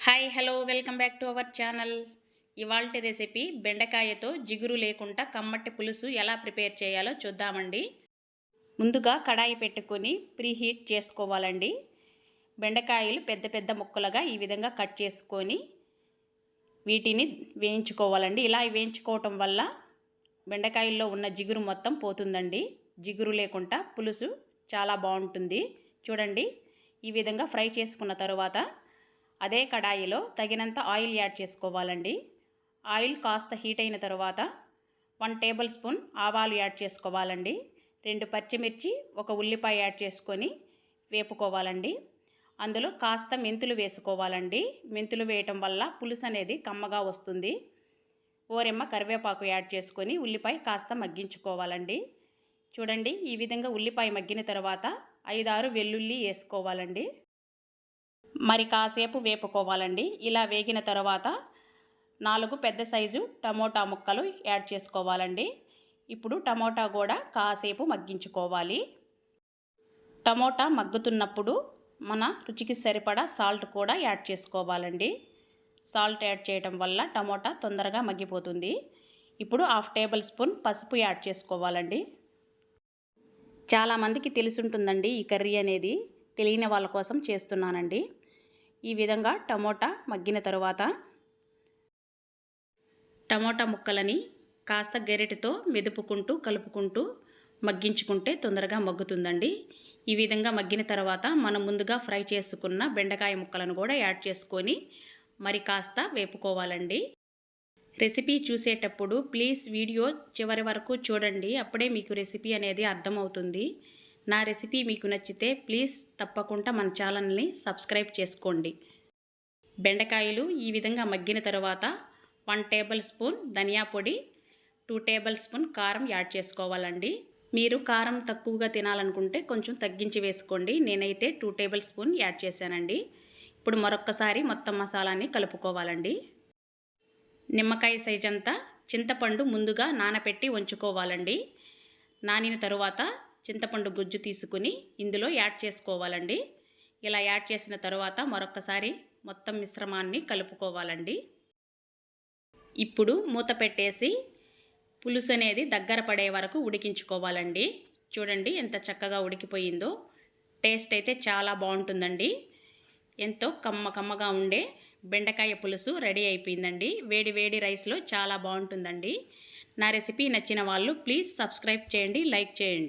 Hi hello welcome back to our channel. ఇవాళ recipe బెండకాయతో జిగురు లేకుండా కమ్మటి పులుసు ఎలా ప్రిపేర్ చేయాలో చూద్దామండి. ముందుగా కడాయి పెట్టుకొని ప్రీహీట్ చేసుకోవాలండి. బెండకాయలు పెద్ద పెద్ద ముక్కలుగా ఈ విధంగా కట్ చేసుకొని వీటిని వేయించుకోవాలండి. ఇలా వేయించుకోవటం వల్ల బెండకాయల్లో ఉన్న జిగురు మొత్తం పోతుందండి. జిగురు లేకుండా పులుసు చాలా బాగుంటుంది. చూడండి ఈ విధంగా ఫ్రై చేసుకున్న తర్వాత అదే కడాయిలో తగినంత ఆయిల్ యాడ్ చేసుకోవాలండి. ఆయిల్ కాస్త హీట్ అయిన తర్వాత వన్ టేబుల్ స్పూన్ ఆవాలు యాడ్ చేసుకోవాలండి. రెండు పచ్చిమిర్చి ఒక ఉల్లిపాయ యాడ్ చేసుకొని వేపుకోవాలండి. అందులో కాస్త మెంతులు వేసుకోవాలండి. మెంతులు వేయటం వల్ల పులుసు అనేది కమ్మగా వస్తుంది. ఓరెమ్మ కరివేపాకు యాడ్ చేసుకొని ఉల్లిపాయ కాస్త మగ్గించుకోవాలండి. చూడండి ఈ విధంగా ఉల్లిపాయ మగ్గిన తర్వాత ఐదారు వెల్లుల్లి వేసుకోవాలండి. మరి కాసేపు వేపుకోవాలండి. ఇలా వేగిన తర్వాత నాలుగు పెద్ద సైజు టమోటా ముక్కలు యాడ్ చేసుకోవాలండి. ఇప్పుడు టమోటా కూడా కాసేపు మగ్గించుకోవాలి. టమోటా మగ్గుతున్నప్పుడు మన రుచికి సరిపడా సాల్ట్ కూడా యాడ్ చేసుకోవాలండి. సాల్ట్ యాడ్ చేయటం వల్ల టమోటా తొందరగా మగ్గిపోతుంది. ఇప్పుడు హాఫ్ టేబుల్ స్పూన్ పసుపు యాడ్ చేసుకోవాలండి. చాలామందికి తెలుసుంటుందండి ఈ కర్రీ అనేది. తెలియని వాళ్ళ కోసం చేస్తున్నానండి. ఈ విధంగా టమోటా మగ్గిన తరువాత టమోటా ముక్కలని కాస్త గెరెటితో మెదుపుకుంటూ కలుపుకుంటూ మగ్గించుకుంటే తొందరగా మగ్గుతుందండి. ఈ విధంగా మగ్గిన తర్వాత మనం ముందుగా ఫ్రై చేసుకున్న బెండకాయ ముక్కలను కూడా యాడ్ చేసుకొని మరి కాస్త వేపుకోవాలండి. రెసిపీ చూసేటప్పుడు ప్లీజ్ వీడియో చివరి వరకు చూడండి. అప్పుడే మీకు రెసిపీ అనేది అర్థమవుతుంది. నా రెసిపీ మీకు నచ్చితే ప్లీజ్ తప్పకుండా మన ఛానల్ని సబ్స్క్రైబ్ చేసుకోండి. బెండకాయలు ఈ విధంగా మగ్గిన తర్వాత వన్ టేబుల్ స్పూన్ ధనియా పొడి టూ టేబుల్ స్పూన్ కారం యాడ్ చేసుకోవాలండి. మీరు కారం తక్కువగా తినాలనుకుంటే కొంచెం తగ్గించి వేసుకోండి. నేనైతే టూ టేబుల్ స్పూన్ యాడ్ చేశానండి. ఇప్పుడు మరొక్కసారి మొత్తం మసాలాని కలుపుకోవాలండి. నిమ్మకాయ సైజ్ అంతా చింతపండు ముందుగా నానపెట్టి ఉంచుకోవాలండి నానిన తరువాత చింతపండు గుజ్జు తీసుకుని ఇందులో యాడ్ చేసుకోవాలండి. ఇలా యాడ్ చేసిన తర్వాత మరొకసారి మొత్తం మిశ్రమాన్ని కలుపుకోవాలండి. ఇప్పుడు మూత పెట్టేసి పులుసు అనేది దగ్గర పడే వరకు ఉడికించుకోవాలండి. చూడండి ఎంత చక్కగా ఉడికిపోయిందో. టేస్ట్ అయితే చాలా బాగుంటుందండి. ఎంతో కమ్మ కమ్మగా ఉండే బెండకాయ పులుసు రెడీ అయిపోయిందండి. వేడి వేడి రైస్లో చాలా బాగుంటుందండి. నా రెసిపీ నచ్చిన వాళ్ళు ప్లీజ్ సబ్స్క్రైబ్ చేయండి లైక్ చేయండి.